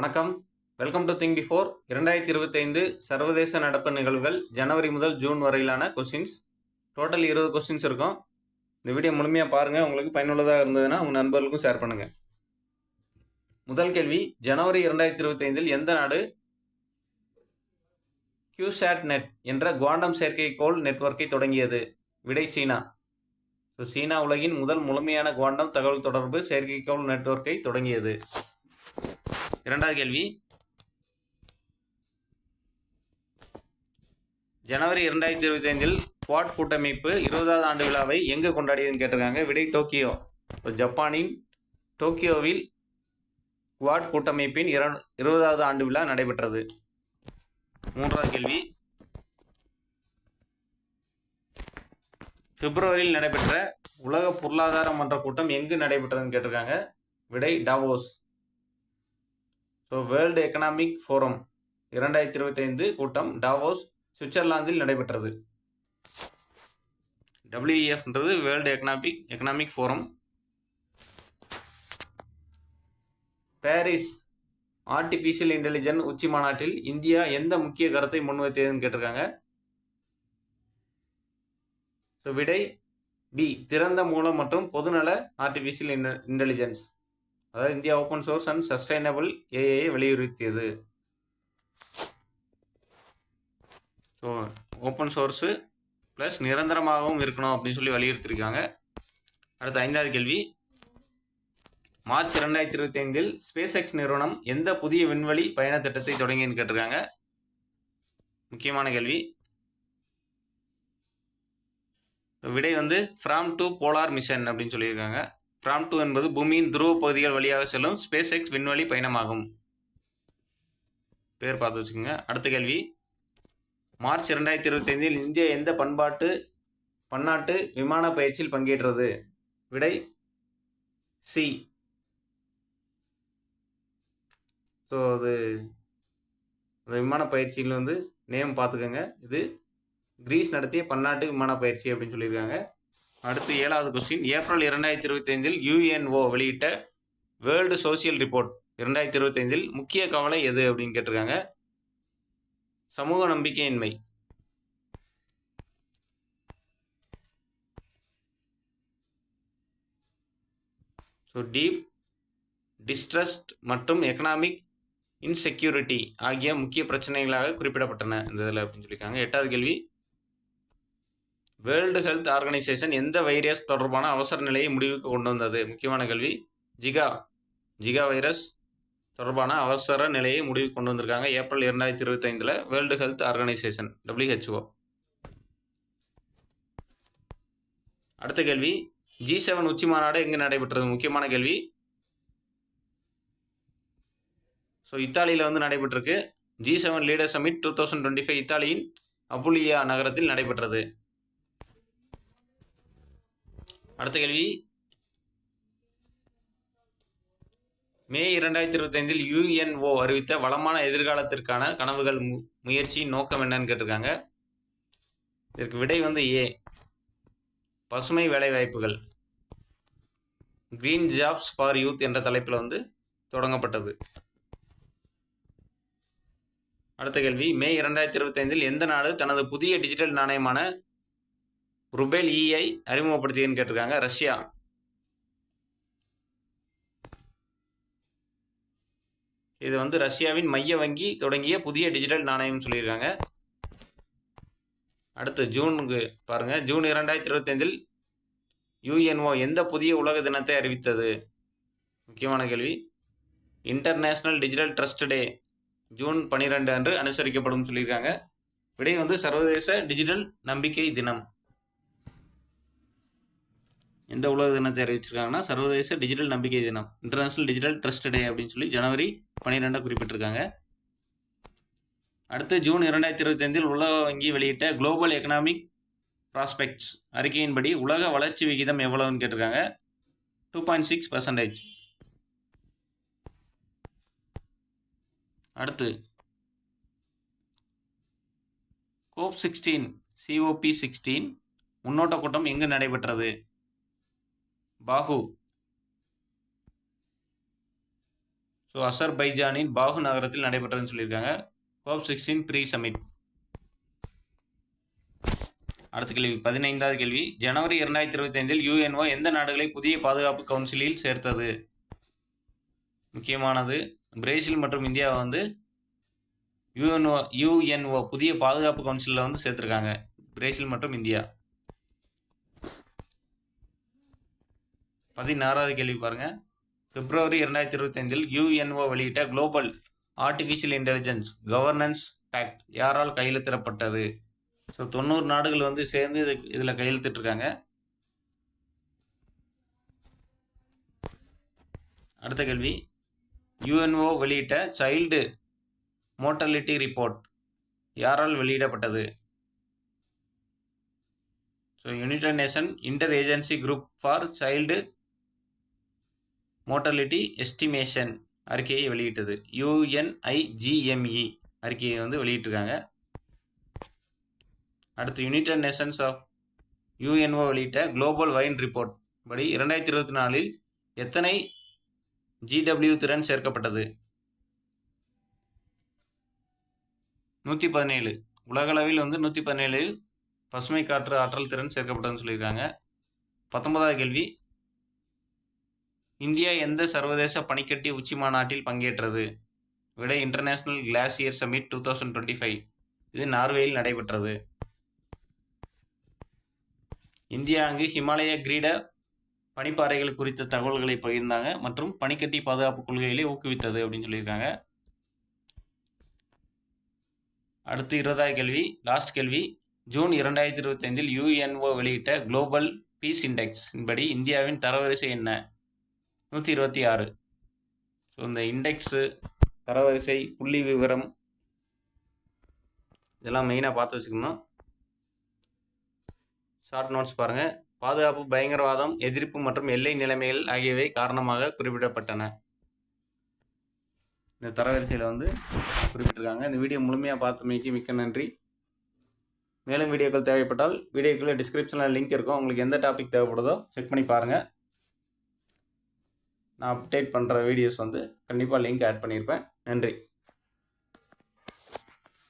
வணக்கம். Welcome to thing before இரண்டாயிரத்தி இருபத்தைந்து சர்வதேச நடப்பு நிகழ்வுகள் ஜனவரி முதல் ஜூன் வரையிலான கொஸ்டின்ஸ் டோட்டல் இருபது கொஸ்டின்ஸ் இருக்கும். இந்த வீடியோ முழுமையாக பாருங்கள் உங்களுக்கு பயனுள்ளதாக இருந்ததுன்னா உங்கள் நண்பர்களுக்கும் ஷேர் பண்ணுங்கள் முதல் கேள்வி ஜனவரி இரண்டாயிரத்தி இருபத்தைந்தில் எந்த நாடு கியூசாட் நெட் என்ற குவாண்டம் செயற்கைக்கோள் நெட்வொர்க்கை தொடங்கியது? விடை சீனா. ஸோ சீனா உலகின் முதல் முழுமையான குவாண்டம் தகவல் தொடர்பு செயற்கைக்கோள் நெட்வொர்க்கை தொடங்கியது. இரண்டாவது கேள்வி. ஜனவரி இரண்டாயிரத்தி இருபத்தி ஐந்தில் குவாட் கூட்டமைப்பு இருபதாவது ஆண்டு விழாவை எங்கு கொண்டாடியதுன்னு கேட்டிருக்காங்க. விடை டோக்கியோ. ஜப்பானின் டோக்கியோவில் குவாட் கூட்டமைப்பின் இர இருபதாவது ஆண்டு விழா நடைபெற்றது. மூன்றாவது கேள்வி. பிப்ரவரியில் நடைபெற்ற உலக பொருளாதார மன்ற கூட்டம் எங்கு நடைபெற்றதுன்னு கேட்டிருக்காங்க. விடை Davos. So world economic forum இரண்டாயிரத்தி இருபத்தைந்து கூட்டம் டாவோஸ் சுவிட்சர்லாந்தில் நடைபெற்றது. டபிள்யூஎஃப்ன்றது world economic economic forum Paris artificial intelligence உச்சி மாநாட்டில் இந்தியா எந்த முக்கிய கருத்தை முன்வைத்ததுன்னு கேட்டிருக்காங்க. ஸோ விடை பி திறந்த மூலம் மற்றும் பொதுநல ஆர்டிஃபிஷியல் இன்டெலிஜென்ஸ் அதாவது India open source and sustainable ஏஐயை வலியுறுத்தியது. ஸோ ஓப்பன் சோர்ஸு ப்ளஸ் நிரந்தரமாகவும் இருக்கணும் அப்படின்னு சொல்லி வலியுறுத்தியிருக்காங்க அடுத்த ஐந்தாவது கேள்வி. மார்ச் ரெண்டாயிரத்தி இருபத்தி ஐந்தில் ஸ்பேஸ் எக்ஸ் நிறுவனம் எந்த புதிய விண்வெளி பயண திட்டத்தை தொடங்கின்னு கேட்டிருக்காங்க. முக்கியமான கேள்வி. விடை வந்து ஃப்ராம் டு போலார் மிஷன் அப்படின்னு சொல்லியிருக்காங்க. ஃப்ராம் டூ என்பது பூமியின் துருவ பகுதிகள் வழியாக செல்லும் ஸ்பேஸ் எக்ஸ் விண்வெளி பயணமாகும். பேர் பார்த்து வச்சுக்கோங்க. அடுத்த கேள்வி. மார்ச் ரெண்டாயிரத்தி இருபத்தைந்தில் இந்தியா எந்த பண்பாட்டு பன்னாட்டு விமான பயிற்சியில் பங்கேற்றது? விடை சி ஸோ அது அந்த விமான பயிற்சியில் வந்து நேம் பார்த்துக்கோங்க. இது கிரீஸ் நடத்திய பன்னாட்டு விமான பயிற்சி அப்படின்னு சொல்லியிருக்காங்க. அடுத்து ஏழாவது கொஸ்டின் ஏப்ரல் இரண்டாயிரத்தி இருபத்தைந்தில் யுஎன்ஓ வெளியிட்ட வேர்ல்டு சோசியல் ரிப்போர்ட் இரண்டாயிரத்தி இருபத்தைந்தில் முக்கிய கவலை எது அப்படின்னு கேட்டிருக்காங்க. சமூக நம்பிக்கையின்மை. ஸோ டீப் டிஸ்ட்ரஸ்ட் மற்றும் எக்கனாமிக் இன்செக்யூரிட்டி ஆகிய முக்கிய பிரச்சனைகளாக குறிப்பிடப்பட்டன இந்த இதில் அப்படின்னு சொல்லியிருக்காங்க. எட்டாவது கேள்வி. வேர்ல்டு ஹெல்த் ஆர்கனைசேஷன் எந்த வைரஸ் தொடர்பான அவசர நிலையை முடிவுக்கு கொண்டு வந்தது? முக்கியமான கேள்வி. ஜிகா. ஜிகா வைரஸ் தொடர்பான அவசர நிலையை முடிவுக்கு கொண்டு வந்திருக்காங்க. ஏப்ரல் இரண்டாயிரத்தி இருபத்தைந்தில் வேர்ல்டு ஹெல்த் ஆர்கனைசேஷன் டபிள்யூஹெச்ஓ அடுத்த கேள்வி. ஜி செவன் உச்சி மாநாடு எங்கே நடைபெற்றது? முக்கியமான கேள்வி. ஸோ இத்தாலியில் வந்து நடைபெற்றிருக்கு. G seven leader summit two thousand twenty five இத்தாலியின் அபுலியா நகரத்தில் நடைபெற்றது. அடுத்த கேள்வி. மே இரண்டாயிரத்தி இருபத்தைந்தில் யுஎன்ஓ அறிவித்த வளமான எதிர்காலத்திற்கான கனவுகள் மு முயற்சி நோக்கம் என்னன்னு கேட்டிருக்காங்க. இதற்கு விடை வந்து ஏ பசுமை வேலைவாய்ப்புகள். கிரீன் ஜாப்ஸ் ஃபார் யூத் என்ற தலைப்பில் வந்து தொடங்கப்பட்டது. அடுத்த கேள்வி. மே இரண்டாயிரத்தி இருபத்தைந்தில் எந்த நாடு தனது புதிய டிஜிட்டல் நாணயமான ருபேல் இஐ அறிமுகப்படுத்தியதுன்னு கேட்டிருக்காங்க ரஷ்யா. இது வந்து ரஷ்யாவின் மைய வங்கி தொடங்கிய புதிய டிஜிட்டல் நாணயம் சொல்லியிருக்காங்க. அடுத்து ஜூனுக்கு பாருங்க ஜூன் இரண்டாயிரத்தி இருபத்தைந்தில் யுஎன்ஓ எந்த புதிய உலக தினத்தை அறிவித்தது? முக்கியமான கேள்வி. International digital trust day June பன்னிரெண்டு அன்று அனுசரிக்கப்படும் சொல்லியிருக்காங்க. விடை வந்து சர்வதேச டிஜிட்டல் நம்பிக்கை தினம். எந்த உலக தினத்தை அறிவிச்சிருக்காங்கன்னா சர்வதேச டிஜிட்டல் நம்பிக்கை தினம் இன்டர்நேஷனல் டிஜிட்டல் ட்ரஸ்ட் டே அப்படின்னு சொல்லி ஜனவரி பன்னிரெண்டாக குறிப்பிட்டிருக்காங்க. அடுத்து ஜூன் இரண்டாயிரத்தி இருபத்தைந்தில் உலக வங்கி வெளியிட்ட குளோபல் எக்கனாமிக் ப்ராஸ்பெக்ட்ஸ் அறிக்கையின்படி உலக வளர்ச்சி விகிதம் எவ்வளவுன்னு கேட்டிருக்காங்க. டூ பாயிண்ட் சிக்ஸ் பர்சன்டேஜ் அடுத்து கோப் சிக்ஸ்டீன் சிஓபி சிக்ஸ்டீன் முன்னோட்ட கூட்டம் எங்கு நடைபெற்றது? பாகு ஸோ அசர்பைஜானின் பாகு நகரத்தில் நடைபெற்றதுன்னு சொல்லியிருக்காங்க. கோப் சிக்ஸ்டீன் ப்ரீ சமிட் அடுத்த கேள்வி பதினைந்தாவது கேள்வி. ஜனவரி இரண்டாயிரத்தி இருபத்தி ஐந்தில் யுஎன்ஓ எந்த நாடுகளை புதிய பாதுகாப்பு கவுன்சிலில் சேர்த்தது? முக்கியமானது பிரேசில் மற்றும் இந்தியாவை வந்து யுஎன்ஓ யுஎன்ஓ புதிய பாதுகாப்பு கவுன்சிலில் வந்து சேர்த்துருக்காங்க. பிரேசில் மற்றும் இந்தியா. பதினாறாவது கேள்வி பாருங்க. பிப்ரவரி இரண்டாயிரத்தி இருபத்தைந்தில் யுஎன்ஓ வெளியிட்ட global artificial intelligence governance pact யாரால் கையெழுத்திடப்பட்டது? ஸோ தொண்ணூறு நாடுகள் வந்து சேர்ந்து இது இதில் கையெழுத்திட்டிருக்காங்க. அடுத்த கேள்வி. யுஎன்ஓ வெளியிட்ட சைல்டு மோட்டலிட்டி ரிப்போர்ட் யாரால் வெளியிடப்பட்டது? So united nation inter agency group for child mortality estimation அறிக்கையை வெளியிட்டது. யுஎன்ஐஜிஎம்இ அறிக்கையை வந்து வெளியிட்டிருக்காங்க. அடுத்து யுனைடெட் நேஷன்ஸ் ஆஃப் யுஎன்ஓ வெளியிட்ட குளோபல் வைன் ரிப்போர்ட் படி இரண்டாயிரத்தி இருபத்தி நாலில் எத்தனை ஜிடபிள்யூ திறன் சேர்க்கப்பட்டது? நூற்றி பதினேழு. உலகளவில் வந்து நூற்றி பதினேழில் பசுமை காற்று ஆற்றல் திறன் சேர்க்கப்பட்டதுன்னு சொல்லியிருக்காங்க. பத்தொன்பதாவது கேள்வி. இந்தியா எந்த சர்வதேச பனிக்கட்டி உச்சி மாநாட்டில் பங்கேற்றது? விட international glacier summit two thousand twenty five இது நார்வேயில் நடைபெற்றது. இந்தியா அங்கு ஹிமாலய கிரீட பனிப்பாறைகள் குறித்த தகவல்களை பகிர்ந்தாங்க மற்றும் பனிக்கட்டி பாதுகாப்பு கொள்கைகளை ஊக்குவித்தது அப்படின்னு சொல்லியிருக்காங்க. அடுத்து இருபதாவது கேள்வி லாஸ்ட் கேள்வி. ஜூன் இரண்டாயிரத்தி இருபத்தைந்தில் யுஎன்ஓ வெளியிட்ட குளோபல் பீஸ் இண்டெக்ஸின் படி இந்தியாவின் தரவரிசை என்ன? நூற்றி இருபத்தி ஆறு. ஸோ இந்த இண்டெக்ஸு தரவரிசை புள்ளி விவரம் இதெல்லாம் மெயினாக பார்த்து வச்சுக்கணும். ஷார்ட் நோட்ஸ் பாருங்கள் பாதுகாப்பு பயங்கரவாதம் எதிர்ப்பு மற்றும் எல்லை நிலைமைகள் ஆகியவை காரணமாக குறிப்பிடப்பட்டன. இந்த தரவரிசையில் வந்து குறிப்பிட்டிருக்காங்க. இந்த வீடியோ முழுமையாக பார்த்தமைக்கு மிக்க நன்றி. மேலும் வீடியோக்கள் தேவைப்பட்டால் வீடியோக்குள்ளே டிஸ்கிரிப்ஷனில் லிங்க் இருக்கும். உங்களுக்கு எந்த டாபிக் தேவைப்படுதோ செக் பண்ணி பாருங்கள் நான் அப்டேட் பண்ணுற வீடியோஸ் வந்து கண்டிப்பாக லிங்க் ஆட் பண்ணியிருப்பேன் நன்றி.